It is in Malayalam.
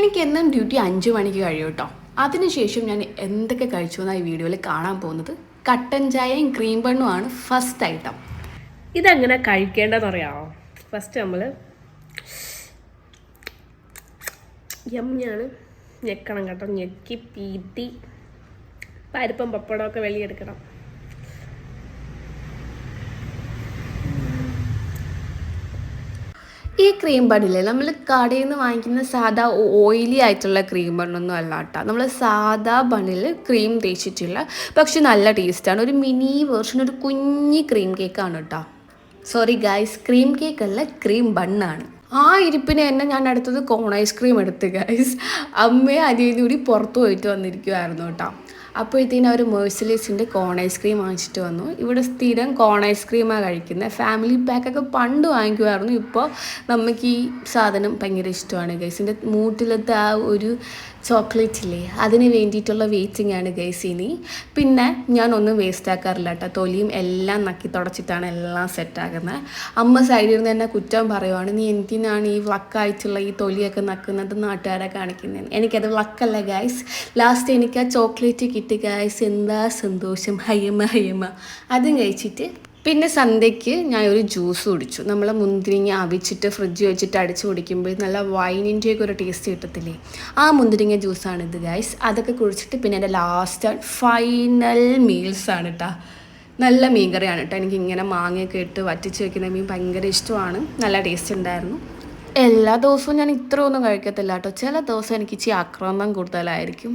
എനിക്ക് എന്നും ഡ്യൂട്ടി അഞ്ച് മണിക്ക് കഴിയും കേട്ടോ. അതിനുശേഷം ഞാൻ എന്തൊക്കെ കഴിച്ചു എന്നാണ് ഈ വീഡിയോയിൽ കാണാൻ പോകുന്നത്? കട്ടൻ ചായയും ക്രീം ബണ്ണുമാണ് ഫസ്റ്റ് ഐറ്റം ഇതെങ്ങനെ കഴിക്കേണ്ടതെന്ന് അറിയാമോ ഫസ്റ്റ് നമ്മൾ യമ്മിയാണ് ഞെക്കണം കേട്ടോ. ഞെക്കി പീറ്റി പരിപ്പം പപ്പടമൊക്കെ വെളിയെടുക്കണം ഈ ക്രീം ബണ്ണില്ലേ നമ്മൾ കടയിൽ നിന്ന് വാങ്ങിക്കുന്ന സാധാ ഓയിലി ആയിട്ടുള്ള ക്രീം ബണ്ണൊന്നും അല്ല കേട്ടോ നമ്മൾ സാധാ ബണ്ണിൽ ക്രീം തേച്ചിട്ടില്ല. പക്ഷെ നല്ല ടേസ്റ്റാണ് ഒരു മിനി വേർഷൻ ഒരു കുഞ്ഞി ക്രീം കേക്കാണ് കേട്ടോ സോറി ഗായ്സ് ക്രീം കേക്ക് അല്ല ക്രീം ബണ്ണാണ് ആ ഇരിപ്പിന് തന്നെ ഞാൻ അടുത്തത് കോൺ ഐസ്ക്രീം എടുത്ത് ഗൈസ് അമ്മയും അതിൽ കൂടി പുറത്ത് പോയിട്ട് വന്നിരിക്കുമായിരുന്നു കേട്ടോ. അപ്പോഴത്തേനും അവർ മേഴ്സലീസിന്റെ കോൺ ഐസ്ക്രീം വാങ്ങിച്ചിട്ട് വന്നു. ഇവിടെ സ്ഥിരം കോൺ ഐസ്ക്രീമാണ് കഴിക്കുന്നത് ഫാമിലി പാക്കൊക്കെ പണ്ട് വാങ്ങിക്കുമായിരുന്നു ഇപ്പോൾ നമുക്ക് ഈ സാധനം ഭയങ്കര ഇഷ്ടമാണ് ഗൈസിന്റെ മൂട്ടിലത്തെ ആ ഒരു ചോക്ലേറ്റ് ഇല്ലേ അതിന് വേണ്ടിയിട്ടുള്ള വെയിറ്റിംഗ് ആണ് ഗൈസ് ഇനി. പിന്നെ ഞാനൊന്നും വേസ്റ്റ് ആക്കാറില്ല കേട്ടോ. തൊലിയും എല്ലാം നക്കി തുടച്ചിട്ടാണ് എല്ലാം സെറ്റാക്കുന്നത് അമ്മ സൈഡിൽ നിന്ന് തന്നെ കുറ്റം പറയുവാണ് നീ എന്തിനാണ് ഈ വ്ലക്കായിട്ടുള്ള ഈ തൊലിയൊക്കെ നക്കുന്നത് നാട്ടുകാരെ കാണിക്കുന്നത്. എനിക്കത് വ്ലക്കല്ല ഗായ്സ് ലാസ്റ്റ് എനിക്ക് ആ ചോക്ലേറ്റ് കിട്ടി ഗായ്സ് എന്താ സന്തോഷം. ഹയ്യമ്മ ഹയ്യമ്മ. അതും കഴിച്ചിട്ട് പിന്നെ സന്ധ്യയ്ക്ക് ഞാൻ ഒരു ജ്യൂസ് കുടിച്ചു. നമ്മൾ മുന്തിരിങ്ങ അവിച്ചിട്ട് ഫ്രിഡ്ജ് വെച്ചിട്ട് അടിച്ചു കുടിക്കുമ്പോൾ നല്ല വൈനിന്റെയൊക്കെ ഒരു ടേസ്റ്റ് കിട്ടത്തില്ലേ? ആ മുന്തിരിങ്ങ ജ്യൂസാണ് ഇത് ഗൈസ് അതൊക്കെ കുടിച്ചിട്ട് പിന്നെ എന്റെ ലാസ്റ്റ് ഫൈനൽ മീൽസാണ് കേട്ടോ നല്ല മീൻകറിയാണ് കേട്ടോ. എനിക്ക് ഇങ്ങനെ മാങ്ങയൊക്കെ ഇട്ട് വറ്റിച്ച് വെക്കുന്ന മീൻ ഭയങ്കര ഇഷ്ടമാണ്. നല്ല ടേസ്റ്റ് ഉണ്ടായിരുന്നു. എല്ലാ ദിവസവും ഞാൻ ഇത്രയൊന്നും കഴിക്കത്തില്ല കേട്ടോ. ചില ദിവസം എനിക്ക് ഇച്ചിരി ആക്രമണം കൂടുതലായിരിക്കും.